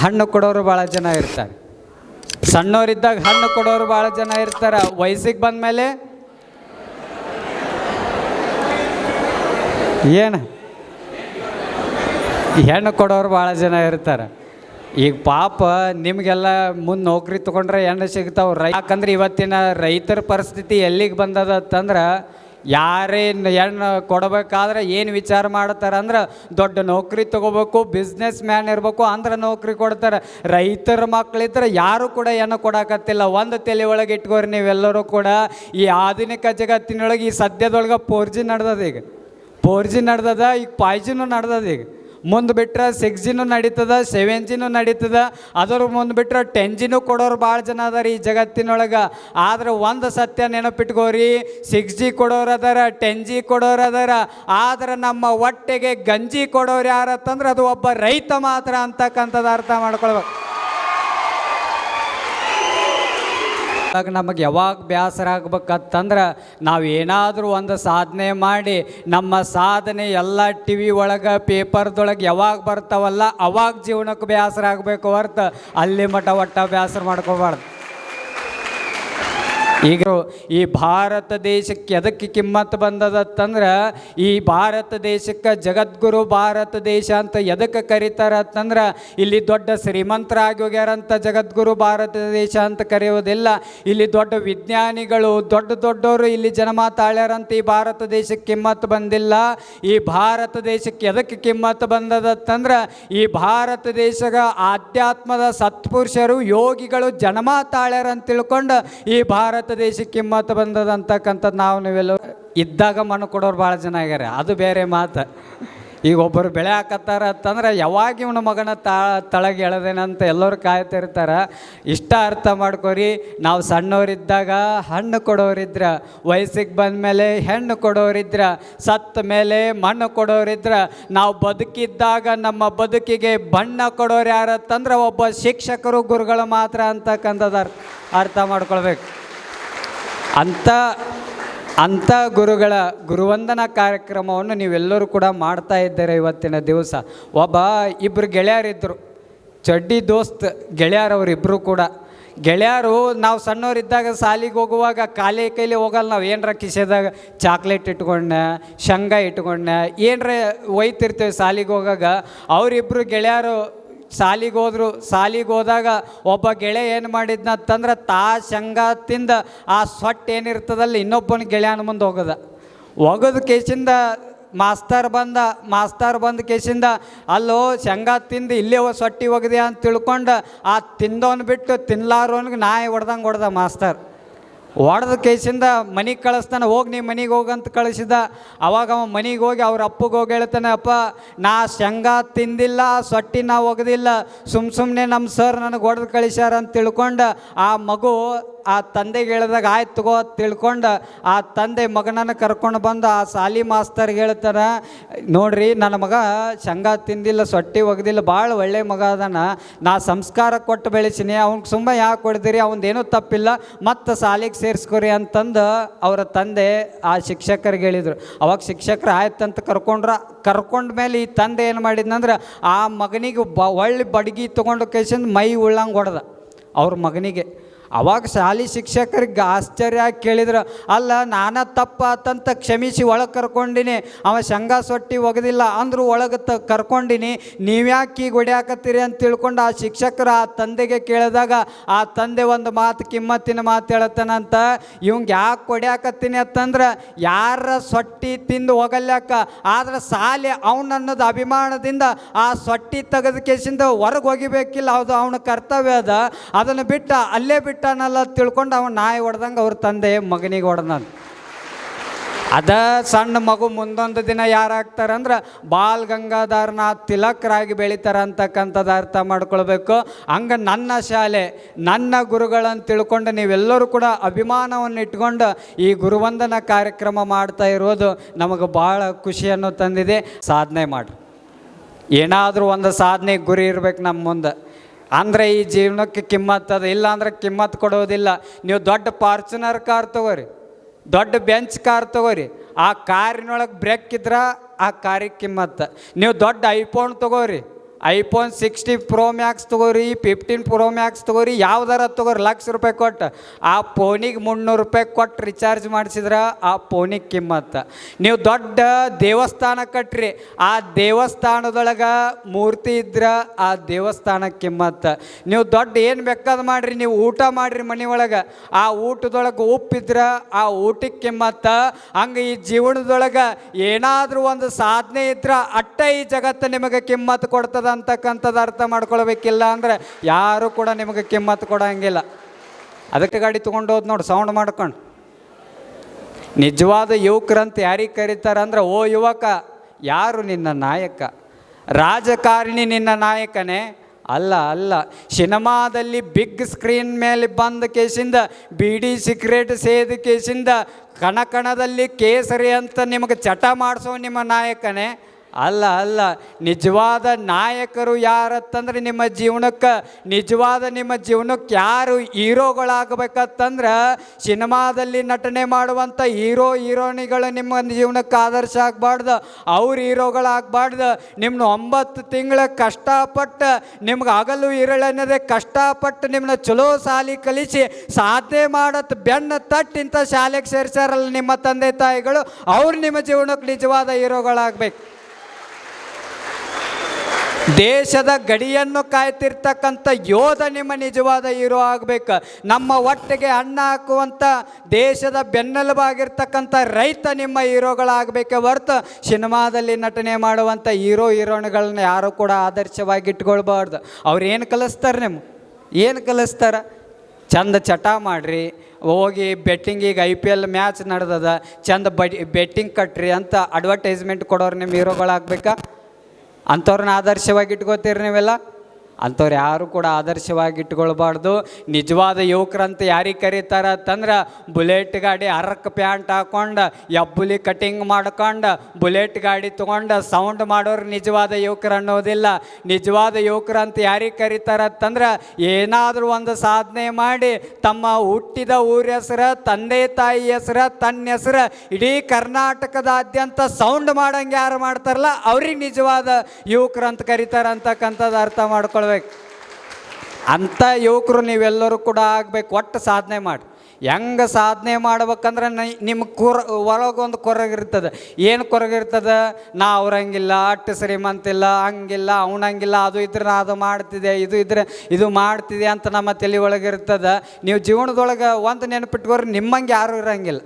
ಹಣ್ಣು ಕೊಡೋರು ಭಾಳ ಜನ ಇರ್ತಾರೆ. ಸಣ್ಣವರಿದ್ದಾಗ ಹಣ್ಣು ಕೊಡೋರು ಭಾಳ ಜನ ಇರ್ತಾರೆ. ವಯಸ್ಸಿಗೆ ಬಂದ ಮೇಲೆ ಏನು? ಹೆಣ್ಣು ಕೊಡೋರು ಭಾಳ ಜನ ಇರ್ತಾರೆ. ಈಗ ಪಾಪ ನಿಮಗೆಲ್ಲ ಮುಂದೆ ನೌಕರಿ ತೊಗೊಂಡ್ರೆ ಹೆಣ್ಣು ಸಿಗ್ತಾವೆ. ರೈ ಯಾಕಂದ್ರೆ ಇವತ್ತಿನ ರೈತರ ಪರಿಸ್ಥಿತಿ ಎಲ್ಲಿಗೆ ಬಂದದ ಅಂತಂದ್ರೆ ಯಾರೇನು ಹೆಣ್ಣು ಕೊಡಬೇಕಾದ್ರೆ ಏನು ವಿಚಾರ ಮಾಡ್ತಾರೆ ಅಂದ್ರೆ ದೊಡ್ಡ ನೌಕರಿ ತಗೋಬೇಕು ಬಿಸ್ನೆಸ್ ಮ್ಯಾನ್ ಇರಬೇಕು, ಅಂದ್ರೆ ನೌಕರಿ ಕೊಡ್ತಾರೆ. ರೈತರ ಮಕ್ಕಳಿದ್ರೆ ಯಾರು ಕೂಡ ಹೆಣ್ಣು ಕೊಡಕತ್ತಿಲ್ಲ. ಒಂದು ತಲೆ ಒಳಗೆ ಇಟ್ಕೋರಿ ನೀವೆಲ್ಲರೂ ಕೂಡ. ಈ ಆಧುನಿಕ ಜಗತ್ತಿನೊಳಗೆ ಈ ಸದ್ಯದೊಳಗೆ ಫೋರ್ ಜಿ ನಡ್ದದ ಈಗ. ಫೋರ್ ಜಿ ನಡ್ದದ, ಈಗ ಫೈವ್ ಜಿನೂ ನಡ್ದದ ಈಗ. ಮುಂದೆ ಬಿಟ್ಟರೆ ಸಿಕ್ಸ್ ಜಿನೂ ನಡೀತದ ಸೆವೆನ್ ಜಿನೂ ನಡೀತದ. ಅದ್ರ ಮುಂದೆ ಬಿಟ್ಟರೆ ಟೆನ್ ಜಿನೂ ಕೊಡೋರು ಭಾಳ ಜನ ಅದಾರ ಈ ಜಗತ್ತಿನೊಳಗೆ. ಆದ್ರೆ ಒಂದು ಸತ್ಯ ನೆನಪಿಟ್ಕೋರಿ ಸಿಕ್ಸ್ ಜಿ ಕೊಡೋರು ಅದಾರ ಟೆನ್ ಜಿ ಕೊಡೋರು ಅದಾರ. ಆದ್ರೆ ನಮ್ಮ ಹೊಟ್ಟೆಗೆ ಗಂಜಿ ಕೊಡೋರು ಯಾರತ್ತಂದ್ರೆ ಅದು ಒಬ್ಬ ರೈತ ಮಾತ್ರ ಅಂತಕ್ಕಂಥದ್ದು ಅರ್ಥ ಮಾಡ್ಕೊಳ್ಬೇಕು. ಆಗ ನಮಗೆ ಯಾವಾಗ ಬೇಸರ ಆಗ್ಬೇಕಂತಂದ್ರೆ ನಾವು ಏನಾದರೂ ಒಂದು ಸಾಧನೆ ಮಾಡಿ ನಮ್ಮ ಸಾಧನೆ ಎಲ್ಲ ಟಿ ವಿ ಒಳಗೆ, ಪೇಪರ್ದೊಳಗೆ ಯಾವಾಗ ಬರ್ತಾವಲ್ಲ ಅವಾಗ ಜೀವನಕ್ಕೆ ಬೇಸರ ಆಗಬೇಕು ಹೊರ್ತು ಅಲ್ಲಿ ಮಠ ಒಟ್ಟ ಬೇಸರ ಮಾಡ್ಕೋಬಾರ್ದು. ಈಗ ಈ ಭಾರತ ದೇಶಕ್ಕೆ ಅದಕ್ಕೆ ಕಿಮ್ಮತ್ತು ಬಂದದತ್ತಂದ್ರೆ ಈ ಭಾರತ ದೇಶಕ್ಕೆ ಜಗದ್ಗುರು ಭಾರತ ದೇಶ ಅಂತ ಎದಕ್ಕೆ ಕರೀತಾರ ಅಂತಂದ್ರೆ ಇಲ್ಲಿ ದೊಡ್ಡ ಶ್ರೀಮಂತರಾಗಿ ಹೋಗ್ಯಾರಂತ ಜಗದ್ಗುರು ಭಾರತ ದೇಶ ಅಂತ ಕರೆಯೋದಿಲ್ಲ ಇಲ್ಲಿ ದೊಡ್ಡ ವಿಜ್ಞಾನಿಗಳು, ದೊಡ್ಡ ದೊಡ್ಡವರು ಇಲ್ಲಿ ಜನ ತಾಳ್ಯಾರಂತ ಈ ಭಾರತ ದೇಶಕ್ಕೆ ಕಿಮ್ಮತ್ತು ಬಂದಿಲ್ಲ. ಈ ಭಾರತ ದೇಶಕ್ಕೆ ಎದಕ್ಕೆ ಕಿಮ್ಮತ್ತು ಬಂದದತ್ತಂದ್ರೆ ಈ ಭಾರತ ದೇಶದ ಆಧ್ಯಾತ್ಮದ ಸತ್ಪುರುಷರು, ಯೋಗಿಗಳು ಜನಮಾತಾಳ್ಯಾರಂತ ತಿಳ್ಕೊಂಡು ಈ ಭಾರತ ದೇಶಕ್ಕೆ ಕಿಮ್ಮತ್ತು ಬಂದದ ಅಂತಕ್ಕಂಥದ್ದು ನಾವು ನೀವೆಲ್ಲ ಇದ್ದಾಗ ಮಣ್ಣು ಕೊಡೋರು ಭಾಳ ಜನ ಆಗ್ಯಾರ. ಅದು ಬೇರೆ ಮಾತು. ಈಗ ಒಬ್ಬರು ಬೆಳೆ ಹಾಕತ್ತಾರ ಅಂತಂದ್ರೆ ಯಾವಾಗ ಇವನ ಮಗನ ತಾ, ತಳಗೆ ಎಳೆದೇನಂತ ಎಲ್ಲರೂ ಕಾಯ್ತಿರ್ತಾರೆ ಇಷ್ಟ ಅರ್ಥ ಮಾಡ್ಕೊರಿ, ನಾವು ಸಣ್ಣವರಿದ್ದಾಗ ಹಣ್ಣು ಕೊಡೋರಿದ್ರ, ವಯಸ್ಸಿಗೆ ಬಂದ ಮೇಲೆ ಹೆಣ್ಣು ಕೊಡೋರಿದ್ರ, ಸತ್ತ ಮೇಲೆ ಮಣ್ಣು ಕೊಡೋರಿದ್ರ, ನಾವು ಬದುಕಿದ್ದಾಗ ನಮ್ಮ ಬದುಕಿಗೆ ಬಣ್ಣ ಕೊಡೋರು ಯಾರತ್ತಂದ್ರೆ ಒಬ್ಬ ಶಿಕ್ಷಕರು ಗುರುಗಳು ಮಾತ್ರ ಅಂತಕ್ಕಂಥದ್ದು ಅರ್ಥ ಮಾಡ್ಕೊಳ್ಬೇಕು. ಅಂಥ ಅಂಥ ಗುರುಗಳ ಗುರುವಂದನಾ ಕಾರ್ಯಕ್ರಮವನ್ನು ನೀವೆಲ್ಲರೂ ಕೂಡ ಮಾಡ್ತಾ ಇದ್ದೀರ ಇವತ್ತಿನ ದಿವಸ. ಒಬ್ಬ ಇಬ್ಬರು ಗೆಳೆಯರಿದ್ದರು ಚಡ್ಡಿ ದೋಸ್ತ್ ಗೆಳೆಯರವರಿಬ್ಬರು ಕೂಡ. ಗೆಳೆಯರು ನಾವು ಸಣ್ಣವರಿದ್ದಾಗ ಸಾಲಿಗೆ ಹೋಗುವಾಗ ಖಾಲಿ ಕೈಲಿ ಹೋಗಲ್ಲ, ನಾವು ಏನರ ಕಿಸೆದಾಗ ಚಾಕ್ಲೇಟ್ ಇಟ್ಕೊಂಡ ಶಂಗ ಇಟ್ಕೊಂಡ ಏನರ ಒಯ್ತಿರ್ತೇವೆ ಸಾಲಿಗೆ ಹೋಗಾಗ ಅವರಿಬ್ಬರು ಗೆಳೆಯರು ಸಾಲಿಗೆ ಹೋದ್ರು, ಸಾಲಿಗೆ ಹೋದಾಗ ಒಬ್ಬ ಗೆಳೆ ಏನು ಮಾಡಿದ್ನಂತಂದ್ರೆ ತಾ ಶಂಗ ತಿಂದ ಆ ಸೊಟ್ಟು ಏನಿರ್ತದಲ್ಲ ಇನ್ನೊಬ್ಬನ ಗೆಳೆಯನ ಮುಂದೆ ಹೋಗದ. ಒಗದ ಕೇಸಿಂದ ಮಾಸ್ತರ್ ಬಂದ ಮಾಸ್ತರ್ ಬಂದ ಕೇಸಿಂದ ಅಲ್ಲೋ ಶಂಗ ತಿಂದು ಇಲ್ಲೇ ಸೊಟ್ಟಿ ಒಗದೆ ಅಂತ ತಿಳ್ಕೊಂಡು ಆ ತಿಂದವನು ಬಿಟ್ಟು ತಿನ್ಲಾರೋನ್ಗೆ ನಾಯಿ ಹೊಡ್ದಂಗೆ ಹೊಡೆದ ಮಾಸ್ತರ್. ಹೊಡೆದ ಕೇಸಿಂದ ಮನೆಗೆ ಕಳಿಸ್ತಾನೆ, ಹೋಗಿ ನೀ ಮನೆಗೆ ಹೋಗಂತ ಕಳಿಸಿದ. ಅವಾಗ ಅವ ಮನೆಗೆ ಹೋಗಿ ಅವ್ರ ಅಪ್ಪಗೆ ಹೋಗಿ ಹೇಳ್ತಾನೆ, ಅಪ್ಪ, ನಾ ಶೇಂಗಾ ತಿಂದಿಲ್ಲ ಸೊಟ್ಟಿ ನಾ ಒಗದಿಲ್ಲ. ಸುಮ್ಮ ಸುಮ್ಮನೆ ನಮ್ಮ ಸರ್ ನನಗೆ ಹೊಡೆದು ಕಳಿಸ್ಯಾರ ಅಂತ ತಿಳ್ಕೊಂಡು ಆ ಮಗು ಆ ತಂದೆಗೆ ಹೇಳಿದಾಗ, ಆಯ್ತು ತಗೋ ತಿಳ್ಕೊಂಡು ಆ ತಂದೆ ಮಗನನ್ನು ಕರ್ಕೊಂಡು ಬಂದು ಆ ಸಾಲಿ ಮಾಸ್ತರ್ಗೆ ಹೇಳ್ತಾನೆ, ನೋಡ್ರಿ, ನನ್ನ ಮಗ ಶಂಗ ತಿಂದಿಲ್ಲ, ಸೊಟ್ಟಿ ಒಗ್ದಿಲ್ಲ ಭಾಳ ಒಳ್ಳೆ ಮಗ ಅದಾನ. ನಾ ಸಂಸ್ಕಾರ ಕೊಟ್ಟು ಬೆಳೆಸೀನಿ, ಅವ್ನಿಗೆ ಸುಮ್ಮ ಯಾಕೆ ಕೊಡ್ತೀರಿ ಅವನದೇನೂ ತಪ್ಪಿಲ್ಲ, ಮತ್ತು ಸಾಲಿಗೆ ಸೇರಿಸ್ಕೊರಿ, ಅಂತಂದು ಅವರ ತಂದೆ ಆ ಶಿಕ್ಷಕರಿಗೆ ಹೇಳಿದರು. ಅವಾಗ ಶಿಕ್ಷಕರು ಅಂತ ಕರ್ಕೊಂಡ್ರ, ಕರ್ಕೊಂಡ ಮೇಲೆ ಈ ತಂದೆ ಏನು ಮಾಡಿದ್ನಂದ್ರೆ, ಆ ಮಗನಿಗೆ ಬ ಒಳ್ಳೆ ಬಡಗಿ ತೊಗೊಂಡು ಕೇಸಿಂದ ಮೈ ಉಳ್ಳಂಗೆ ಹೊಡೆದ, ಅವ್ರ ಮಗನಿಗೆ. ಅವಾಗ ಶಾಲೆ ಶಿಕ್ಷಕರಿಗೆ ಆಶ್ಚರ್ಯ ಆಗಿ ಕೇಳಿದ್ರು, ಅಲ್ಲ, ನಾನ ತಪ್ಪ ಆತಂತ ಕ್ಷಮಿಸಿ ಒಳಗೆ ಕರ್ಕೊಂಡಿನಿ, ಅವ ಶಂಗ ಸೊಟ್ಟಿ ಒಗದಿಲ್ಲ, ಅಂದ್ರು ಒಳಗೆ ತ ಕರ್ಕೊಂಡಿನಿ, ನೀವ್ಯಾಕೆ ಈಗ ಹೊಡ್ಯಾಕತ್ತೀರಿ ಅಂತ ತಿಳ್ಕೊಂಡು ಆ ಶಿಕ್ಷಕರು ಆ ತಂದೆಗೆ ಕೇಳಿದಾಗ, ಆ ತಂದೆ ಒಂದು ಮಾತು ಕಿಮ್ಮತ್ತಿನ ಮಾತು ಹೇಳತ್ತಾನಂತ, ಇವಂಗೆ ಯಾಕೆ ಹೊಡ್ಯಾಕತ್ತೀನಿ ಅಂತಂದ್ರೆ, ಯಾರ ಸೊಟ್ಟಿ ತಿಂದು ಹೋಗಲ್ಯಾಕ ಆದ್ರೆ ಸಾಲಿ ಅವನನ್ನೋದು ಅಭಿಮಾನದಿಂದ ಆ ಸೊಟ್ಟಿ ತೆಗೆದ ಕೇಸಿಂದ ಹೊರಗೆ ಹೋಗಿಬೇಕಿಲ್ಲ, ಅದು ಅವನ ಕರ್ತವ್ಯ ಅದ, ಅದನ್ನು ಬಿಟ್ಟು ಅಲ್ಲೇ ಬಿಟ್ಟಾನಲ್ಲ ತಿಳ್ಕೊಂಡು ಅವನು ನಾಯಿ ಹೊಡೆದಂಗೆ ಅವ್ರ ತಂದೆ ಮಗನಿಗೆ ಹೊಡೆದ ಅದ ಸಣ್ಣ ಮಗು ಮುಂದೊಂದು ದಿನ ಯಾರಾಗ್ತಾರಂದ್ರೆ ಬಾಲ್ ಗಂಗಾಧರನಾಥ್ ತಿಲಕರಾಗಿ ಬೆಳಿತಾರ ಅಂತಕ್ಕಂಥದ್ದು ಅರ್ಥ ಮಾಡ್ಕೊಳ್ಬೇಕು. ಹಂಗೆ ನನ್ನ ಶಾಲೆ, ನನ್ನ ಗುರುಗಳನ್ನು ತಿಳ್ಕೊಂಡು ನೀವೆಲ್ಲರೂ ಕೂಡ ಅಭಿಮಾನವನ್ನು ಇಟ್ಕೊಂಡು ಈ ಗುರುವಂದನ ಕಾರ್ಯಕ್ರಮ ಮಾಡ್ತಾ ಇರೋದು ನಮಗೆ ಭಾಳ ಖುಷಿಯನ್ನು ತಂದಿದೆ. ಸಾಧನೆ ಮಾಡಿ ಏನಾದರೂ ಒಂದು ಸಾಧನೆ ಗುರಿ ಇರ್ಬೇಕು ನಮ್ಮ ಮುಂದೆ. ಅಂದರೆ ಈ ಜೀವನಕ್ಕೆ ಕಿಮ್ಮತ್ ಅದು, ಇಲ್ಲ ಅಂದ್ರೆ ಕಿಮ್ಮತ್ತು ಕೊಡೋದಿಲ್ಲ. ನೀವು ದೊಡ್ಡ ಫಾರ್ಚುನರ್ ಕಾರ್ ತಗೋರಿ, ದೊಡ್ಡ ಬೆಂಚ್ ಕಾರ್ ತಗೋರಿ, ಆ ಕಾರಿನೊಳಗೆ ಬ್ರೇಕ್ ಇದ್ರೆ ಆ ಕಾರಿಗೆ ಕಿಮ್ಮತ್ತ ನೀವು ದೊಡ್ಡ ಐಫೋನ್ ತಗೋರಿ ಐಫೋನ್ ಸಿಕ್ಸ್ಟಿ ಪ್ರೋ ಮ್ಯಾಕ್ಸ್ ತೊಗೋರಿ ಫಿಫ್ಟೀನ್ ಪ್ರೋ ಮ್ಯಾಕ್ಸ್ ತೊಗೋರಿ, ಯಾವ್ದಾರ ತೊಗೋರಿ, ಲಕ್ಷ ರೂಪಾಯಿ ಕೊಟ್ಟು. ಆ ಫೋನಿಗೆ ಮುನ್ನೂರು ರೂಪಾಯಿ ಕೊಟ್ಟು ರಿಚಾರ್ಜ್ ಮಾಡಿಸಿದ್ರೆ ಆ ಫೋನಿಗೆ ಕಿಮ್ಮತ್ತ ನೀವು ದೊಡ್ಡ ದೇವಸ್ಥಾನ ಕಟ್ಟ್ರಿ ಆ ದೇವಸ್ಥಾನದೊಳಗೆ ಮೂರ್ತಿ ಇದ್ರೆ ಆ ದೇವಸ್ಥಾನಕ್ಕೆ ಕಿಮ್ಮತ್ತ ನೀವು ದೊಡ್ಡ ಏನು ಬೇಕಾದ ಮಾಡಿರಿ, ನೀವು ಊಟ ಮಾಡಿರಿ ಮನೆ ಒಳಗೆ ಆ ಊಟದೊಳಗೆ ಉಪ್ಪಿದ್ರೆ ಆ ಊಟಕ್ಕೆ ಕಿಮ್ಮತ್ತ ಹಂಗೆ ಈ ಜೀವನದೊಳಗೆ ಏನಾದರೂ ಒಂದು ಸಾಧನೆ ಇದ್ರೆ ಅಟ್ಟ ಈ ಜಗತ್ತು ನಿಮಗೆ ಕಿಮ್ಮತ್ತು ಕೊಡ್ತದ. ಅಂತಕ್ಕಂಥದ್ದು ಅರ್ಥ ಮಾಡ್ಕೊಳ್ಬೇಕಿಲ್ಲ ಅಂದ್ರೆ ಯಾರು ಕೂಡ ನಿಮಗೆ ಕಿಮ್ಮತ್ತು ಕೊಡಂಗಿಲ್ಲ. ಅದಕ್ಕೆ ಗಾಡಿ ತೊಗೊಂಡು ಹೋದ್ ನೋಡಿ ಸೌಂಡ್ ಮಾಡ್ಕೊಂಡು. ನಿಜವಾದ ಯುವಕರಂತ ಯಾರಿಗೆ ಕರೀತಾರೆ ಅಂದ್ರೆ, ಓ ಯುವಕ, ಯಾರು ನಿನ್ನ ನಾಯಕ? ರಾಜಕಾರಣಿ ನಿನ್ನ ನಾಯಕನೇ? ಅಲ್ಲ ಅಲ್ಲ. ಸಿನಿಮಾದಲ್ಲಿ ಬಿಗ್ ಸ್ಕ್ರೀನ್ ಮೇಲೆ ಬಂದ ಕೇಸಿಂದ, ಬೀಡಿ ಸಿಗರೇಟ್ ಸೇದ ಕೇಸಿಂದ, ಕಣಕಣದಲ್ಲಿ ಕೇಸರಿ ಅಂತ ನಿಮಗೆ ಚಟ ಮಾಡಿಸೋ ನಿಮ್ಮ ನಾಯಕನೇ? ಅಲ್ಲ ಅಲ್ಲ. ನಿಜವಾದ ನಾಯಕರು ಯಾರತ್ತಂದ್ರೆ ನಿಮ್ಮ ಜೀವನಕ್ಕೆ, ನಿಜವಾದ ನಿಮ್ಮ ಜೀವನಕ್ಕೆ ಯಾರು ಹೀರೋಗಳಾಗಬೇಕಂತಂದ್ರೆ ಸಿನಿಮಾದಲ್ಲಿ ನಟನೆ ಮಾಡುವಂಥ ಹೀರೋ ಹೀರೋನಿಗಳು ನಿಮ್ಮ ಜೀವನಕ್ಕೆ ಆದರ್ಶ ಆಗಬಾರ್ದು, ಅವ್ರ ಹೀರೋಗಳಾಗಬಾರ್ದು. ನಿಮ್ಮನ್ನ ಒಂಬತ್ತು ತಿಂಗಳ ಕಷ್ಟಪಟ್ಟು, ನಿಮ್ಗೆ ಹಗಲು ಇರಳನ್ನದೇ ಕಷ್ಟಪಟ್ಟು ನಿಮ್ಮನ್ನ ಚಲೋ ಸಾಲಿ ಕಲಿಸಿ ಸಾಧನೆ ಮಾಡತ್ ಬೆನ್ನ ತಟ್ಟಿಂತ ಶಾಲೆಗೆ ಸೇರಿಸ್ಯಾರಲ್ಲ ನಿಮ್ಮ ತಂದೆ ತಾಯಿಗಳು, ಅವ್ರು ನಿಮ್ಮ ಜೀವನಕ್ಕೆ ನಿಜವಾದ ಹೀರೋಗಳಾಗಬೇಕು. ದೇಶದ ಗಡಿಯನ್ನು ಕಾಯ್ತಿರ್ತಕ್ಕಂಥ ಯೋಧ ನಿಮ್ಮ ನಿಜವಾದ ಹೀರೋ ಆಗಬೇಕು. ನಮ್ಮ ಒಟ್ಟಿಗೆ ಅನ್ನ ಹಾಕುವಂಥ ದೇಶದ ಬೆನ್ನೆಲುಬಾಗಿರ್ತಕ್ಕಂಥ ರೈತ ನಿಮ್ಮ ಹೀರೋಗಳಾಗಬೇಕೆ ಹೊರತು ಸಿನಿಮಾದಲ್ಲಿ ನಟನೆ ಮಾಡುವಂಥ ಹೀರೋ ಹೀರೋಯಿನ್ಗಳನ್ನ ಯಾರು ಕೂಡ ಆದರ್ಶವಾಗಿ ಇಟ್ಕೊಳ್ಬಾರ್ದು ಅವ್ರು ಏನು ಕಲಿಸ್ತಾರೆ ನಿಮ್ಮ ಏನು ಕಲಿಸ್ತಾರ? ಚಂದ ಚಟ ಮಾಡಿರಿ, ಹೋಗಿ ಬೆಟ್ಟಿಂಗಿಗೆ ಐ ಪಿ ಎಲ್ ಮ್ಯಾಚ್ ನಡೆದದ, ಚಂದ ಬಡಿ ಬೆಟ್ಟಿಂಗ್ ಕಟ್ರಿ ಅಂತ ಅಡ್ವರ್ಟೈಸ್ಮೆಂಟ್ ಕೊಡೋರು ನಿಮ್ಮ ಹೀರೋಗಳಾಗಬೇಕಾ? ಅಂಥವ್ರನ್ನ ಆದರ್ಶವಾಗಿ ಇಟ್ಕೋತೀರಿ ನೀವೆಲ್ಲ? ಅಂಥವ್ರು ಯಾರು ಕೂಡ ಆದರ್ಶವಾಗಿ ಇಟ್ಕೊಳ್ಬಾರ್ದು ನಿಜವಾದ ಯುವಕರಂತ ಯಾರಿಗೆ ಕರೀತಾರ ಅಂತಂದ್ರೆ ಬುಲೆಟ್ ಗಾಡಿ ಅರಕ್ ಪ್ಯಾಂಟ್ ಹಾಕೊಂಡು, ಎಬ್ಬುಲಿ ಕಟಿಂಗ್ ಮಾಡ್ಕೊಂಡು, ಬುಲೆಟ್ ಗಾಡಿ ತೊಗೊಂಡು ಸೌಂಡ್ ಮಾಡೋರು ನಿಜವಾದ ಯುವಕರು ಅನ್ನೋದಿಲ್ಲ. ನಿಜವಾದ ಯುವಕರಂತ ಯಾರಿಗೆ ಕರೀತಾರ ಅಂತಂದ್ರೆ ಏನಾದರೂ ಒಂದು ಸಾಧನೆ ಮಾಡಿ ತಮ್ಮ ಹುಟ್ಟಿದ ಊರ ಹೆಸರು, ತಂದೆ ತಾಯಿ ಹೆಸರು, ತನ್ನ ಹೆಸರು, ಇಡೀ ಕರ್ನಾಟಕದಾದ್ಯಂತ ಸೌಂಡ್ ಮಾಡಂಗೆ ಯಾರು ಮಾಡ್ತಾರಲ್ಲ, ಅವ್ರಿಗೆ ನಿಜವಾದ ಯುವಕರು ಅಂತ ಕರೀತಾರ ಅಂತಕ್ಕಂಥದ್ದು ಅರ್ಥ ಮಾಡ್ಕೊಳ್ಬೇಕು. ಅಂಥ ಯುವಕರು ನೀವೆಲ್ಲರೂ ಕೂಡ ಆಗ್ಬೇಕು, ಒಟ್ಟು ಸಾಧನೆ ಮಾಡಿ. ಹೆಂಗೆ ಸಾಧನೆ ಮಾಡ್ಬೇಕಂದ್ರೆ ನಿಮ್ಮ ಕೊರ, ಒಳಗೊಂದು ಕೊರಗಿರ್ತದೆ. ಏನು ಕೊರಗಿರ್ತದೆ? ನಾ ಅವ್ರಂಗಿಲ್ಲ, ಅಟ್ಟು ಶ್ರೀಮಂತಿಲ್ಲ, ಹಂಗಿಲ್ಲ ಅವನಂಗಿಲ್ಲ ಅದು ಇದ್ರೆ ನಾ ಅದು ಮಾಡ್ತಿದ್ದೆ, ಇದು ಇದ್ರೆ ಇದು ಮಾಡ್ತಿದೆ ಅಂತ ನಮ್ಮ ತಲೆ ಒಳಗಿರ್ತದೆ. ನೀವು ಜೀವನದೊಳಗೆ ಒಂದು ನೆನಪಿಟ್ಕೋರಿ, ನಿಮ್ಮಂಗೆ ಯಾರೂ ಇರಂಗಿಲ್ಲ.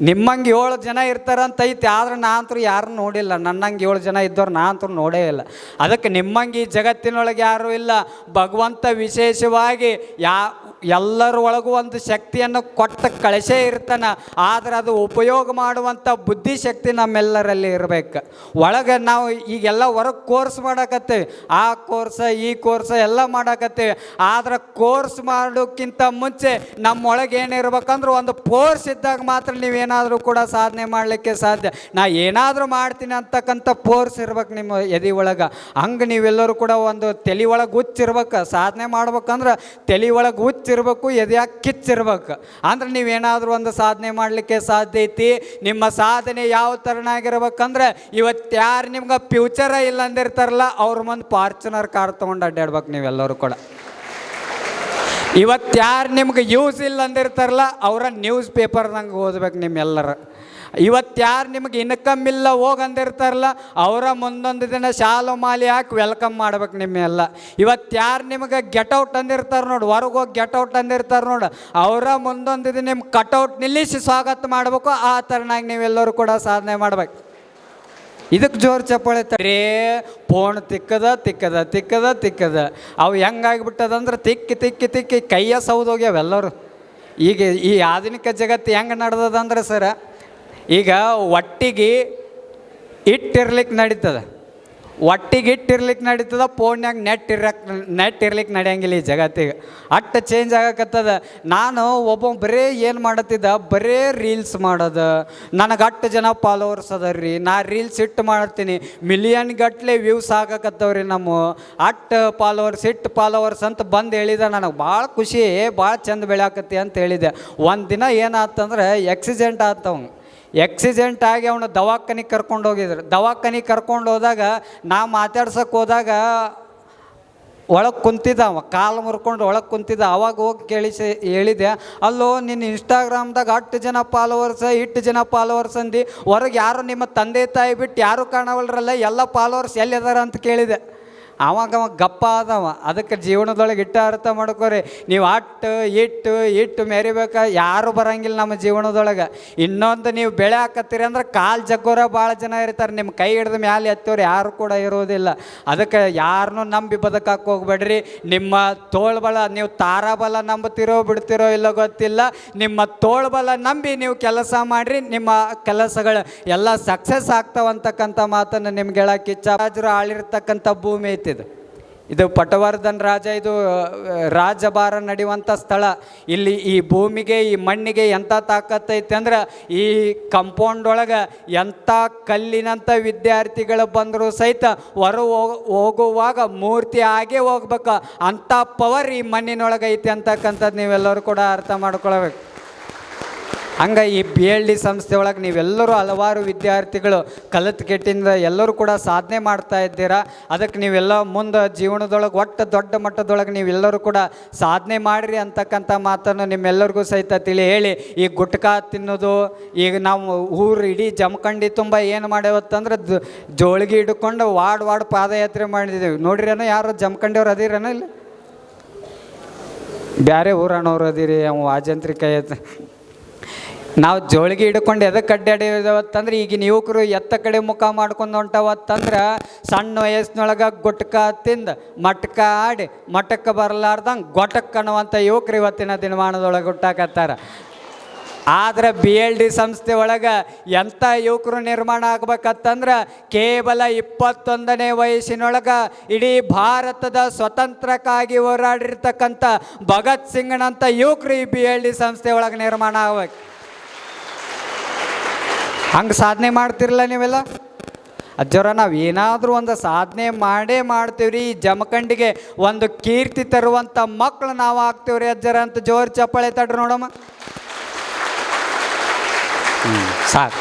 ನಿಮ್ಮಂಗೆ ಏಳು ಜನ ಇರ್ತಾರಂತ ಐತಿ ಆದ್ರೆ ನಾ ಅಂತೂ ಯಾರು ನೋಡಿಲ್ಲ. ನನ್ನಂಗೆ ಏಳು ಜನ ಇದ್ದವ್ರು ನಾ ಅಂತೂ ನೋಡೇ ಇಲ್ಲ. ಅದಕ್ಕೆ ನಿಮ್ಮಂಗೆ ಈ ಜಗತ್ತಿನೊಳಗೆ ಯಾರೂ ಇಲ್ಲ. ಭಗವಂತ ವಿಶೇಷವಾಗಿ ಯಾ ಎಲ್ಲರ ಒಳಗೂ ಒಂದು ಶಕ್ತಿಯನ್ನು ಕೊಟ್ಟ ಕಳಿಸೇ ಇರ್ತಾನೆ, ಆದರೆ ಅದು ಉಪಯೋಗ ಮಾಡುವಂಥ ಬುದ್ಧಿಶಕ್ತಿ ನಮ್ಮೆಲ್ಲರಲ್ಲಿ ಇರಬೇಕು. ಒಳಗೆ ನಾವು ಈಗೆಲ್ಲ ಹೊರಗೆ ಕೋರ್ಸ್ ಮಾಡಕತ್ತೇವೆ. ಆ ಕೋರ್ಸ, ಈ ಕೋರ್ಸ ಎಲ್ಲ ಮಾಡಕತ್ತೇವೆ. ಆದ್ರೆ ಕೋರ್ಸ್ ಮಾಡೋಕ್ಕಿಂತ ಮುಂಚೆ ನಮ್ಮೊಳಗೆ ಏನಿರ್ಬೇಕಂದ್ರೆ ಒಂದು ಫೋರ್ಸ್ ಇದ್ದಾಗ ಮಾತ್ರ ನೀವೇನಾದರೂ ಕೂಡ ಸಾಧನೆ ಮಾಡಲಿಕ್ಕೆ ಸಾಧ್ಯ. ನಾ ಏನಾದರೂ ಮಾಡ್ತೀನಿ ಅಂತಕ್ಕಂಥ ಫೋರ್ಸ್ ಇರ್ಬೇಕು ನಿಮ್ಮ ಎದೆ ಒಳಗೆ. ಹಂಗೆ ನೀವೆಲ್ಲರೂ ಕೂಡ ಒಂದು ತಲೆ ಒಳಗೆ ಹುಚ್ಚಿರ್ಬೇಕು. ಸಾಧನೆ ಮಾಡ್ಬೇಕಂದ್ರೆ ತಲೆ ಒಳಗೆ ಹುಚ್ಚಿರ್ಬೇಕು ಎದೆಯಾಗ ಕಿಚ್ಚಿರ್ಬೇಕು? ಅಂದ್ರೆ ನೀವೇನಾದರೂ ಒಂದು ಸಾಧನೆ ಮಾಡಲಿಕ್ಕೆ ಸಾಧ್ಯ ಐತಿ? ನಿಮ್ಮ ಸಾಧನೆ ಯಾವ ಥರನಾಗಿರ್ಬೇಕಂದ್ರೆ ಇವತ್ತು ಯಾರು ನಿಮ್ಗೆ ಫ್ಯೂಚರ ಇಲ್ಲ ಅಂದಿರ್ತಾರಲ್ಲ, ಅವ್ರ ಮುಂದೆ ಫಾರ್ಚುನರ್ ಕಾರ್ ತೊಗೊಂಡು ಅಡ್ಡಾಡ್ಬೇಕು ನೀವೆಲ್ಲರೂ ಕೂಡ. ಇವತ್ತು ಯಾರು ನಿಮ್ಗೆ ಯೂಸ್ ಇಲ್ಲ ಅಂದಿರ್ತಾರಲ್ಲ, ಅವರ ನ್ಯೂಸ್ ಪೇಪರ್ನಂಗೆ ಓದ್ಬೇಕು ನಿಮ್ಮೆಲ್ಲರ. ಇವತ್ತು ಯಾರು ನಿಮ್ಗೆ ಇನ್ಕಮ್ ಇಲ್ಲ ಹೋಗಿ ಅಂದಿರ್ತಾರಲ್ಲ ಅವರ ಮುಂದೊಂದು ದಿನ ಶಾಲು ಮಾಲಿ ಹಾಕಿ ವೆಲ್ಕಮ್ ಮಾಡ್ಬೇಕು ನಿಮ್ಮೆಲ್ಲ. ಇವತ್ತು ಯಾರು ನಿಮ್ಗೆ ಗೆಟೌಟ್ ಅಂದಿರ್ತಾರೆ ನೋಡಿ, ಹೊರಗೆ ಹೋಗಿ ಗೆಟೌಟ್ ಅಂದಿರ್ತಾರೆ ನೋಡಿ, ಅವರ ಮುಂದೊಂದು ದಿನ ನಿಮ್ಮ ಕಟೌಟ್ ನಿಲ್ಲಿಸಿ ಸ್ವಾಗತ ಮಾಡಬೇಕು, ಆ ಥರನಾಗಿ ನೀವೆಲ್ಲರೂ ಕೂಡ ಸಾಧನೆ ಮಾಡ್ಬೇಕು. ಇದಕ್ಕೆ ಜೋರು ಚಪ್ಪಾಳೆ ತರೇ ಫೋನ್ ತಿಕ್ಕದ ತಿಕ್ಕದ ತಿಕ್ಕದ ತಿಕ್ಕದ. ಅವು ಹೆಂಗಾಗ್ಬಿಟ್ಟದಂದ್ರೆ ತಿಕ್ಕಿ ತಿಕ್ಕಿ ತಿಕ್ಕಿ ಕೈಯ ಸೌದೋಗ್ಯಾವ ಎಲ್ಲರೂ. ಈಗ ಈ ಆಧುನಿಕ ಜಗತ್ತು ಹೆಂಗೆ ನಡೆದದಂದ್ರೆ ಸರ ಈಗ ಒಟ್ಟಿಗೆ ಇಟ್ಟಿರ್ಲಿಕ್ಕೆ ನಡೀತದ. ಒಟ್ಟಿಗೆ ಇಟ್ಟಿರ್ಲಿಕ್ಕೆ ನಡೀತದ, ಫೋನ್ಯಾಗ ನೆಟ್ ಇರಕ್ ನೆಟ್ ಇರ್ಲಿಕ್ಕೆ ನಡೆಯಂಗಿಲ್ಲ ಈ ಜಗತ್ತಿಗೆ. ಅಟ್ಟು ಚೇಂಜ್ ಆಗಕತ್ತದ. ನಾನು ಒಬ್ಬ ಬರೇ ಏನು ಮಾಡತ್ತಿದ್ದ, ಬರೇ ರೀಲ್ಸ್ ಮಾಡೋದು. ನನಗೆ ಅಟ್ಟು ಜನ ಫಾಲೋವರ್ಸ್ ಅದಾರ್ರಿ ನಾ ರೀಲ್ಸ್ ಇಟ್ಟು ಮಾಡ್ತೀನಿ. ಮಿಲಿಯನ್ ಗಟ್ಟಲೆ ವ್ಯೂಸ್ ಆಗಕತ್ತವ್ರಿ ನಮ್ಮ ಅಟ್ ಫಾಲೋವರ್ಸ್ ಇಟ್ಟು ಫಾಲೋವರ್ಸ್ ಅಂತ ಬಂದು ಹೇಳಿದ. ನನಗೆ ಭಾಳ ಖುಷಿ, ಭಾಳ ಚಂದ ಬೆಳ್ಯಾಕತ್ತಿ ಅಂತ ಹೇಳಿದೆ. ಒಂದು ದಿನ ಏನಾಯ್ತಂದ್ರೆ ಆಕ್ಸಿಡೆಂಟ್ ಆತವ್. ಎಕ್ಸಿಡೆಂಟ್ ಆಗಿ ಅವನು ದವಾಖಾನಿಗೆ ಕರ್ಕೊಂಡು ಹೋಗಿದ್ರು. ದವಾಖಾನಿಗೆ ಕರ್ಕೊಂಡು ಹೋದಾಗ ನಾ ಮಾತಾಡ್ಸಕ್ಕೆ ಹೋದಾಗ ಒಳಗೆ ಕುಂತಿದ್ದ ಅವ, ಕಾಲು ಮುರ್ಕೊಂಡು ಒಳಗೆ ಕುಂತಿದ್ದ. ಅವಾಗ ಹೋಗಿ ಕೇಳಿಸಿ, ಹೇಳಿದೆ, ಅಲ್ಲೋ ನಿನ್ನ ಇನ್ಸ್ಟಾಗ್ರಾಮ್ದಾಗ ಅಷ್ಟು ಜನ ಫಾಲೋವರ್ಸ್ ಇಟ್ಟು ಜನ ಫಾಲೋವರ್ಸ್ ಅಂದು. ಹೊರಗೆ ಯಾರು ನಿಮ್ಮ ತಂದೆ ತಾಯಿ ಬಿಟ್ಟು ಯಾರು ಕಾಣವಲ್ರಲ್ಲ, ಎಲ್ಲ ಫಾಲೋವರ್ಸ್ ಎಲ್ಲಿದಾರ? ಅಂತ ಕೇಳಿದೆ. ಅವಾಗ ಅವ ಗಪ್ಪ ಆದವ ಅದಕ್ಕೆ ಜೀವನದೊಳಗೆ ಇಟ್ಟ ಅರ್ಥ ಮಾಡ್ಕೋರಿ. ನೀವು ಅಟ್ಟು, ಇಟ್ಟು ಇಟ್ಟು ಮೆರಿಬೇಕ, ಯಾರು ಬರಂಗಿಲ್ಲ ನಮ್ಮ ಜೀವನದೊಳಗೆ. ಇನ್ನೊಂದು ನೀವು ಬೆಳೆ ಹಾಕತ್ತೀರಿ ಅಂದ್ರೆ ಕಾಲು ಜಗ್ಗೋರ ಭಾಳ ಜನ ಇರ್ತಾರೆ. ನಿಮ್ಮ ಕೈ ಹಿಡ್ದು ಮ್ಯಾಲೆ ಎತ್ತೋರು ಯಾರು ಕೂಡ ಇರೋದಿಲ್ಲ. ಅದಕ್ಕೆ ಯಾರನ್ನು ನಂಬಿ ಬದುಕಕ್ಕೆ ಹೋಗ್ಬೇಡ್ರಿ. ನಿಮ್ಮ ತೋಳ್ಬಲ ನೀವು ತಾರಾಬಲ ನಂಬುತ್ತೀರೋ ಬಿಡ್ತಿರೋ ಇಲ್ಲೋ ಗೊತ್ತಿಲ್ಲ. ನಿಮ್ಮ ತೋಳ್ಬಲ ನಂಬಿ ನೀವು ಕೆಲಸ ಮಾಡಿರಿ. ನಿಮ್ಮ ಕೆಲಸಗಳು ಎಲ್ಲ ಸಕ್ಸಸ್ ಆಗ್ತಾವಂತಕ್ಕಂಥ ಮಾತನ್ನು ನಿಮ್ಗೆ ಹೇಳಕ್ಕೆ ಇಚ್ಛ. ರಾಜರು ಆಳಿರ್ತಕ್ಕಂಥ ಭೂಮಿ ಇದು. ಇದು ಪಟವರ್ಧನ್ ರಾಜ, ಇದು ರಾಜಭಾರ ನಡೆಯುವಂಥ ಸ್ಥಳ. ಇಲ್ಲಿ ಈ ಭೂಮಿಗೆ, ಈ ಮಣ್ಣಿಗೆ ಎಂಥ ತಾಕತ್ತೈತೆ ಅಂದ್ರೆ, ಈ ಕಂಪೌಂಡ್ ಒಳಗೆ ಎಂಥ ಕಲ್ಲಿನಂಥ ವಿದ್ಯಾರ್ಥಿಗಳು ಬಂದರೂ ಸಹಿತ ಹೊರ ಹೋಗ್- ಹೋಗುವಾಗ ಮೂರ್ತಿ ಆಗೇ ಹೋಗ್ಬೇಕು. ಅಂಥ ಪವರ್ ಈ ಮಣ್ಣಿನೊಳಗೆ ಐತಿ ಅಂತಕ್ಕಂಥದ್ದು ನೀವೆಲ್ಲರೂ ಕೂಡ ಅರ್ಥ ಮಾಡ್ಕೊಳ್ಬೇಕು. ಹಂಗೆ ಈ ಪಿ ಎಲ್ ಡಿ ಸಂಸ್ಥೆ ಒಳಗೆ ನೀವೆಲ್ಲರೂ ಹಲವಾರು ವಿದ್ಯಾರ್ಥಿಗಳು ಕಲಿತು ಕೆಟ್ಟಿಂದ ಎಲ್ಲರೂ ಕೂಡ ಸಾಧನೆ ಮಾಡ್ತಾ ಇದ್ದೀರಾ. ಅದಕ್ಕೆ ನೀವೆಲ್ಲ ಮುಂದೆ ಜೀವನದೊಳಗೆ ಒಟ್ಟು ದೊಡ್ಡ ಮಟ್ಟದೊಳಗೆ ನೀವೆಲ್ಲರೂ ಕೂಡ ಸಾಧನೆ ಮಾಡಿರಿ ಅಂತಕ್ಕಂಥ ಮಾತನ್ನು ನಿಮ್ಮೆಲ್ಲರಿಗೂ ಸಹಿತ ತಿಳಿ ಹೇಳಿ. ಈ ಗುಟ್ಕಾ ತಿನ್ನೋದು ಈಗ ನಾವು ಊರು ಇಡೀ ಜಮಖಂಡಿ ತುಂಬ ಏನು ಮಾಡ್ಯಾವತ್ತಂದ್ರೆ ಜೋಳಿಗೆ ಹಿಡ್ಕೊಂಡು ವಾಡ್ ವಾಡ್ ಪಾದಯಾತ್ರೆ ಮಾಡಿದ್ದೀವಿ ನೋಡಿರೇನು ಯಾರು ಜಮಖಂಡಿಯವ್ರು ಅದಿರೇನೋ ಇಲ್ಲ? ಬ್ಯಾರೆ ಊರಣ್ಣವ್ರು ಅದಿರಿ, ಅವ ವಾಜಂತ್ರಿ ಕೈ ನಾವು ಜೋಳಿಗೆ ಹಿಡ್ಕೊಂಡು ಎದಕ್ಕೆ ಅಡ್ಡಾಡಿದವತ್ತಂದ್ರೆ ಈಗಿನ ಯುವಕರು ಎತ್ತ ಕಡೆ ಮುಖ ಮಾಡ್ಕೊಂಡು ಹೊಂಟವತ್ತಂದ್ರೆ ಸಣ್ಣ ವಯಸ್ಸಿನೊಳಗೆ ಗುಟ್ಕ ತಿಂದು ಮಟ್ಕ ಆಡಿ ಮಠಕ್ಕೆ ಬರಲಾರ್ದಂಗೆ ಗೊಟಕ್ ಅನ್ನುವಂಥ ಯುವಕರು ಇವತ್ತಿನ ದಿನಮಾನದೊಳಗೆ ಹುಟ್ಟಾಕತ್ತಾರ. ಆದ್ರೆ ಬಿ ಎಲ್ ಡಿ ಸಂಸ್ಥೆ ಒಳಗೆ ಎಂಥ ಯುವಕರು ನಿರ್ಮಾಣ ಆಗ್ಬೇಕತ್ತಂದ್ರೆ ಕೇವಲ ಇಪ್ಪತ್ತೊಂದನೇ ವಯಸ್ಸಿನೊಳಗೆ ಇಡೀ ಭಾರತದ ಸ್ವತಂತ್ರಕ್ಕಾಗಿ ಹೋರಾಡಿರ್ತಕ್ಕಂಥ ಭಗತ್ ಸಿಂಗ್ನಂಥ ಯುವಕರು ಈ ಬಿ ಎಲ್ ಡಿ ಸಂಸ್ಥೆ ಒಳಗೆ ನಿರ್ಮಾಣ ಆಗ್ಬೇಕು. ಹಂಗೆ ಸಾಧನೆ ಮಾಡ್ತಿರಲ್ಲ ನೀವೆಲ್ಲ? ಅಜ್ಜರ, ನಾವು ಏನಾದರೂ ಒಂದು ಸಾಧನೆ ಮಾಡೇ ಮಾಡ್ತೀವ್ರಿ ಈ ಜಮಖಂಡಿಗೆ ಒಂದು ಕೀರ್ತಿ ತರುವಂಥ ಮಕ್ಕಳು ನಾವು ಆಗ್ತೀವ್ರಿ ಅಜ್ಜರ ಅಂತ ಜೋರು ಚಪ್ಪಾಳೆ ತಡ್ರಿ ನೋಡಮ್ಮ. ಸಾಕು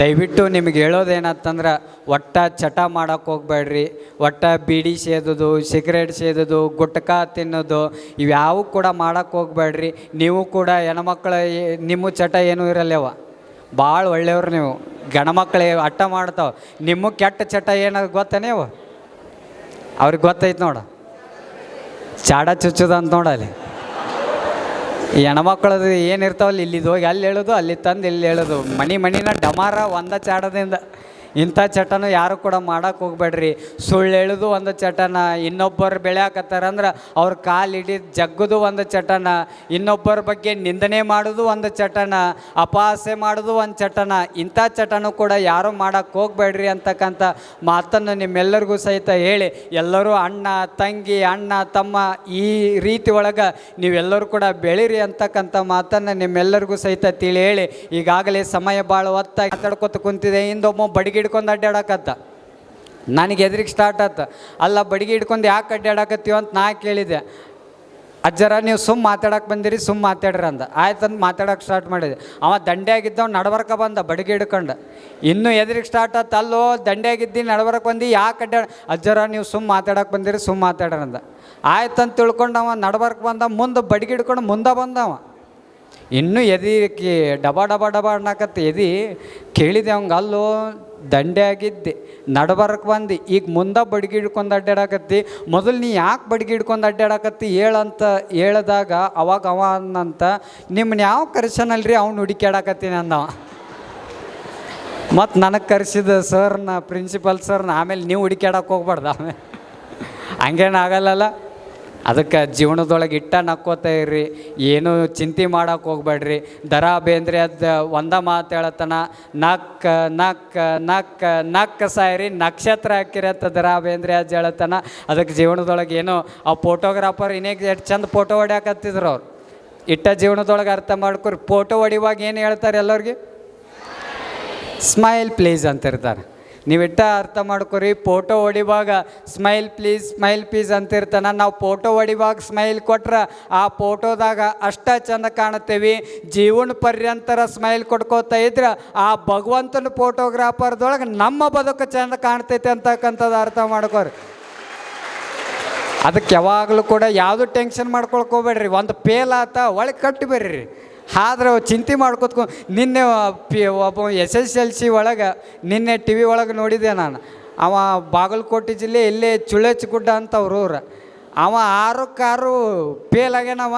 ದಯವಿಟ್ಟು ನಿಮಗೆ ಹೇಳೋದೇನತ್ತಂದ್ರೆ ಒಟ್ಟ ಚಟ ಮಾಡೋಕೆ ಹೋಗ್ಬೇಡ್ರಿ. ಒಟ್ಟ ಬೀಡಿ ಸೇದೋದು, ಸಿಗರೇಟ್ ಸೇದೋದು, ಗುಟ್ಕಾ ತಿನ್ನೋದು, ಇವ್ಯಾವು ಕೂಡ ಮಾಡೋಕೆ ಹೋಗ್ಬೇಡ್ರಿ. ನೀವು ಕೂಡ ಹೆಣ್ಮಕ್ಳ, ನಿಮ್ಮ ಚಟ ಏನೂ ಇರಲ್ಲವ? ಭಾಳ ಒಳ್ಳೆಯವ್ರು ನೀವು. ಗಣಮಕ್ಳು ಅಟ್ಟ ಮಾಡ್ತಾವೆ. ನಿಮ್ಮ ಕೆಟ್ಟ ಚಟ ಏನದು ಗೊತ್ತನೇವು ಅವ್ರಿಗೆ ಗೊತ್ತೈತೆ ನೋಡು. ಚಾಡ ಚುಚ್ಚೋದಂತ ನೋಡಲ್ಲಿ ಈ ಹೆಣ್ಮಕ್ಳದು ಏನಿರ್ತಾವಲ್ಲ ಇಲ್ಲಿದು ಹೋಗಿ ಅಲ್ಲಿ ಹೇಳೋದು, ಅಲ್ಲಿ ತಂದು ಇಲ್ಲಿ ಹೇಳೋದು. ಮನಿ ಮಣಿನ ಡಮಾರ ಒಂದ ಚಾಡದಿಂದ. ಇಂಥ ಚಟನ ಯಾರು ಕೂಡ ಮಾಡೋಕೆ ಹೋಗ್ಬೇಡ್ರಿ. ಸುಳ್ಳು ಎಳೆದು ಒಂದು ಚಟನ, ಇನ್ನೊಬ್ಬರು ಬೆಳೆಯಾಕತ್ತಾರಂದ್ರೆ ಅವ್ರ ಕಾಲು ಹಿಡಿದು ಜಗ್ಗೋದು ಒಂದು ಚಟನ, ಇನ್ನೊಬ್ಬರ ಬಗ್ಗೆ ನಿಂದನೆ ಮಾಡೋದು ಒಂದು ಚಟನ, ಅಪಹಾಸ್ಯ ಮಾಡೋದು ಒಂದು ಚಟನ, ಇಂಥ ಚಟನು ಕೂಡ ಯಾರು ಮಾಡಕ್ಕೆ ಹೋಗ್ಬೇಡ್ರಿ ಅಂತಕ್ಕಂಥ ಮಾತನ್ನು ನಿಮ್ಮೆಲ್ಲರಿಗೂ ಸಹಿತ ಹೇಳಿ, ಎಲ್ಲರೂ ಅಣ್ಣ, ತಂಗಿ, ಅಣ್ಣ, ತಮ್ಮ ಈ ರೀತಿ ಒಳಗೆ ನೀವೆಲ್ಲರೂ ಕೂಡ ಬೆಳೀರಿ ಅಂತಕ್ಕಂಥ ಮಾತನ್ನು ನಿಮ್ಮೆಲ್ಲರಿಗೂ ಸಹಿತ ತಿಳಿ ಹೇಳಿ, ಈಗಾಗಲೇ ಸಮಯ ಭಾಳ ಒತ್ತಾಗಿ ಮಾತಾಡ್ಕೊತ ಕುಂತಿದೆ, ಹಿಂದೊಮ್ಮ ಬಡಿಗೆ ಹಿಡ್ಕೊಂಡು ಅಡ್ಡಾಡಕತ್ತ. ನನಗೆ ಎದ್ರಿಗೆ ಸ್ಟಾರ್ಟ್ ಆತ. ಅಲ್ಲ, ಬಡಿಗೆ ಹಿಡ್ಕೊಂಡು ಯಾಕೆ ಅಡ್ಡಾಡಕತ್ತೀವ ಅಂತ ನಾ ಕೇಳಿದೆ. ಅಜ್ಜರ, ನೀವು ಸುಮ್ಮ ಮಾತಾಡಕ್ಕೆ ಬಂದಿರಿ ಸುಮ್ಮ ಮಾತಾಡ್ರಿ ಅಂದ. ಆಯ್ತಂದು ಮಾತಾಡಕ್ಕೆ ಸ್ಟಾರ್ಟ್ ಮಾಡಿದೆ. ಅವ ದಂಡೆಯಾಗಿದ್ದವ್ ನಡವರ್ಕ ಬಂದ ಬಡಿಗೆ ಹಿಡ್ಕೊಂಡು. ಇನ್ನೂ ಎದ್ರಿಗೆ ಸ್ಟಾರ್ಟ್ ಆತ, ಅಲ್ಲೋ, ದಂಡೆಯಾಗಿದ್ದು ನಡವರ್ಕ ಬಂದು, ಯಾಕೆ ಅಡ್ಡಾಡ? ಅಜ್ಜರ, ನೀವು ಸುಮ್ಮ ಮಾತಾಡಕ್ಕೆ ಬಂದಿರಿ ಸುಮ್ಮ ಮಾತಾಡ್ರಿ ಅಂದ. ಆಯ್ತಂತ ತಿಳ್ಕೊಂಡು ಅವ ನಡ್ಬರ್ಕ ಬಂದ, ಮುಂದೆ ಬಡಿಗೆ ಹಿಡ್ಕೊಂಡು ಮುಂದೆ ಬಂದವ ಇನ್ನೂ ಎದಿ ಕಿ ಡಬ ಡಬ ಡಬ ಅನ್ನಕತ್ತ ಎದಿ ಕೇಳಿದೆ ಅವಂಗೆ, ಅಲ್ಲೋ ದಂಡೆ ಆಗಿದ್ದೆ ನಡ್ಬರಕ್ಕೆ ಬಂದು. ಈಗ ಮುಂದೆ ಬಡ್ಗಿ ಹಿಡ್ಕೊಂಡು ಅಡ್ಡಾಡಕತ್ತಿ. ಮೊದಲು ನೀ ಯಾಕೆ ಬಡ್ಗಿ ಹಿಡ್ಕೊಂಡು ಅಡ್ಡಾಡಕತ್ತಿ ಹೇಳಂತ ಹೇಳಿದಾಗ ಅವಾಗ ಅವ ಅನ್ನಂತ ನಿಮ್ಮನ್ನ ಯಾವ ಕರೆಸನಲ್ರಿ ಅವ್ನು ಹುಡುಕ್ಯಾಡಕತ್ತೀನಿ ಅಂದವ ಮತ್ತು ನನಗೆ ಕರೆಸಿದ ಸರ್ನ ಪ್ರಿನ್ಸಿಪಲ್ ಸರ್ನ ಆಮೇಲೆ ನೀವು ಹುಡುಕ್ಯಾಡಕ್ಕೆ ಹೋಗ್ಬಾರ್ದು ಆಮೇಲೆ. ಹಂಗೇನು ಆಗಲ್ಲಲ್ಲ. ಅದಕ್ಕೆ ಜೀವನದೊಳಗೆ ಇಟ್ಟ ನಕ್ಕೋತ ಇರ್ರಿ. ಏನೂ ಚಿಂತೆ ಮಾಡಕ್ಕೆ ಹೋಗ್ಬೇಡ್ರಿ. ದರ ಬೇಂದ್ರೆ ಅದು ಒಂದ ಮಾತು ಹೇಳತನ ನಕ್ಕ ನಕ್ಕ ನಕ್ಕ ನಕ್ಕ ಸಾಯ್ರಿ, ನಕ್ಷತ್ರ ಹಾಕಿರಿ ಅಂತ ದರ ಬೇಂದ್ರೆ ಅಜ್ಜ ಹೇಳತನ ಅದಕ್ಕೆ ಜೀವನದೊಳಗೆ ಏನು, ಆ ಫೋಟೋಗ್ರಾಫರ್ ಇನ್ನೇಗೆ ಎಷ್ಟು ಚಂದ ಫೋಟೋ ಹೊಡ್ಯಾಕತ್ತಿದ್ರು ಅವ್ರು. ಇಟ್ಟ ಜೀವನದೊಳಗೆ ಅರ್ಥ ಮಾಡ್ಕೊರಿ. ಫೋಟೋ ಹೊಡಿವಾಗ ಏನು ಹೇಳ್ತಾರೆ ಎಲ್ಲರಿಗೆ? ಸ್ಮೈಲ್ ಪ್ಲೀಸ್ ಅಂತ ಇರ್ತಾರೆ ನೀವಿಟ್ಟ ಅರ್ಥ ಮಾಡ್ಕೊರಿ ಫೋಟೋ ಹೊಡಿವಾಗ ಸ್ಮೈಲ್ ಪ್ಲೀಸ್ ಸ್ಮೈಲ್ ಪ್ಲೀಸ್ ಅಂತಿರ್ತಾನ. ನಾವು ಫೋಟೋ ಹೊಡಿವಾಗ ಸ್ಮೈಲ್ ಕೊಟ್ರೆ ಆ ಫೋಟೋದಾಗ ಅಷ್ಟ ಚಂದ ಕಾಣುತ್ತೇವೆ. ಜೀವನ ಪರ್ಯಂತರ ಸ್ಮೈಲ್ ಕೊಟ್ಕೋತಾ ಇದ್ರೆ ಆ ಭಗವಂತನ ಫೋಟೋಗ್ರಾಫರ್ದೊಳಗೆ ನಮ್ಮ ಬದುಕು ಚಂದ ಕಾಣ್ತೈತೆ ಅಂತಕ್ಕಂಥದ್ದು ಅರ್ಥ ಮಾಡ್ಕೋರಿ. ಅದಕ್ಕೆ ಯಾವಾಗಲೂ ಕೂಡ ಯಾವುದು ಟೆನ್ಷನ್ ಮಾಡ್ಕೊಳ್ಕೋಬೇಡ್ರಿ. ಒಂದು ಫೇಲ್ ಆತ ಒಳಗೆ ಕಟ್ಟಿ ಬರ್ರಿ. ಆದ್ರೆ ಚಿಂತೆ ಮಾಡ್ಕೊತ್ಕೊ ನಿನ್ನೆ ಪಿ ಒಬ್ಬ ಎಸ್ ಎಸ್ ಎಲ್ ಸಿ ಒಳಗೆ ನಿನ್ನೆ ಟಿ ವಿ ಒಳಗೆ ನೋಡಿದೆ ನಾನು. ಅವ ಬಾಗಲಕೋಟೆ ಜಿಲ್ಲೆ ಇಲ್ಲೇ ಚುಳಚಗುಡ್ಡ ಅಂತ ಅವ್ರ ಊರು. ಅವ ಆರಕ್ಕಾರು ಫೇಲ್ ಆಗ್ಯಾನವ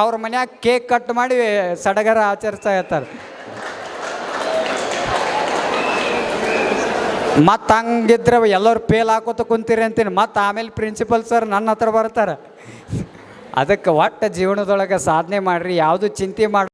ಅವ್ರ ಮನ್ಯಾಗ ಕೇಕ್ ಕಟ್ ಮಾಡಿ ಸಡಗರ ಆಚರಿಸ್ತಾ ಇರ್ತಾರೆ. ಮತ್ತು ಹಂಗಿದ್ರೆ ಎಲ್ಲರೂ ಫೇಲ್ ಹಾಕೋತ ಕುಂತೀರಿ ಅಂತೀನಿ. ಮತ್ತು ಆಮೇಲೆ ಪ್ರಿನ್ಸಿಪಲ್ ಸರ್ ನನ್ನ ಹತ್ರ ಬರ್ತಾರೆ. ಅದಕ್ಕೆ ಒಟ್ಟು ಜೀವನದೊಳಗೆ ಸಾಧನೆ ಮಾಡಿರಿ. ಯಾವುದು ಚಿಂತೆ ಮಾಡಿ